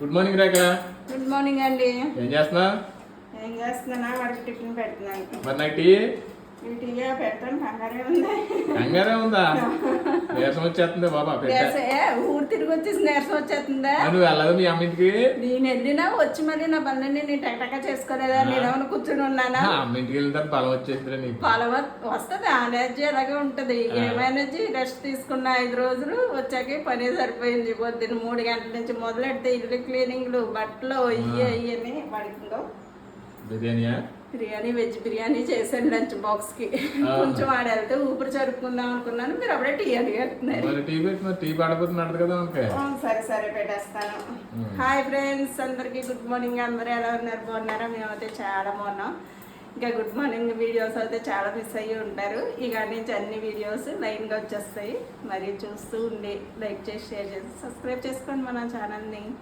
Good morning Rekha. Good morning అండి. ఏం చేస్తున్నా? ఏం చేస్తున్నా? వాడికి టిఫిన్ పెడుతున్నాను. మరి నాకు టీ? డ్యూటీగా పెడతాను. కంగారే ఉంది. కంగారే ఉందా? నీరసం వచ్చేస్తుంది బాబా? ఊరు తిరిగి వచ్చేసి నీరసం వచ్చేస్తుందా? నువ్వు వెళ్ళదు మీ అమ్మ ఇంటికి నేను వెళ్ళినా వచ్చి మళ్ళీ నా పనులన్నీ నేను టకటక చేసుకోలేదా? నేను ఏమైనా కూర్చుని ఉన్నానా? ఆ, అమ్మ ఇంటికి వెళ్ళిన తర్వాత బలం వచ్చేసిందిరా నీకు. పొలం వస్తుంది ఆ ఎనర్జీ అలాగే ఉంటుంది. ఏం ఎనర్జీ రెస్ట్ తీసుకున్న ఐదు రోజులు వచ్చాకే పని సరిపోయింది. పొద్దున్న మూడు గంటల నుంచి మొదలెడితే ఇల్లు క్లీనింగ్లు బట్టలు ఇయ్యి అయ్యని పడుకుందో. బిర్యానీయా? బిర్యానీ వెజ్ బిర్యానీ చేశాను లంచ్ బాక్స్కి కొంచెం ఆడ వెళ్తే ఊపిరి జరుపుకుందాం అనుకున్నాను. మీరు అప్పుడే టీ అడిగేస్తున్నారు మరి టీ పెట్టి టీ పడిపోతున్నాడు కదా సరే సరే పెట్టేస్తాను. హాయ్ ఫ్రెండ్స్ అందరికీ గుడ్ మార్నింగ్. అందరూ ఎలా ఉన్నారు? బాగున్నారా? మేమైతే చాలా బాగున్నాం. ఇంకా గుడ్ మార్నింగ్ వీడియోస్ అయితే చాలా మిస్ అయ్యి ఉంటారు. ఇక నుంచి అన్ని వీడియోస్ లైన్గా వచ్చేస్తాయి. మరి చూస్తూ ఉండి లైక్ చేసి షేర్ చేసి సబ్స్క్రైబ్ చేసుకోండి మన ఛానల్ని.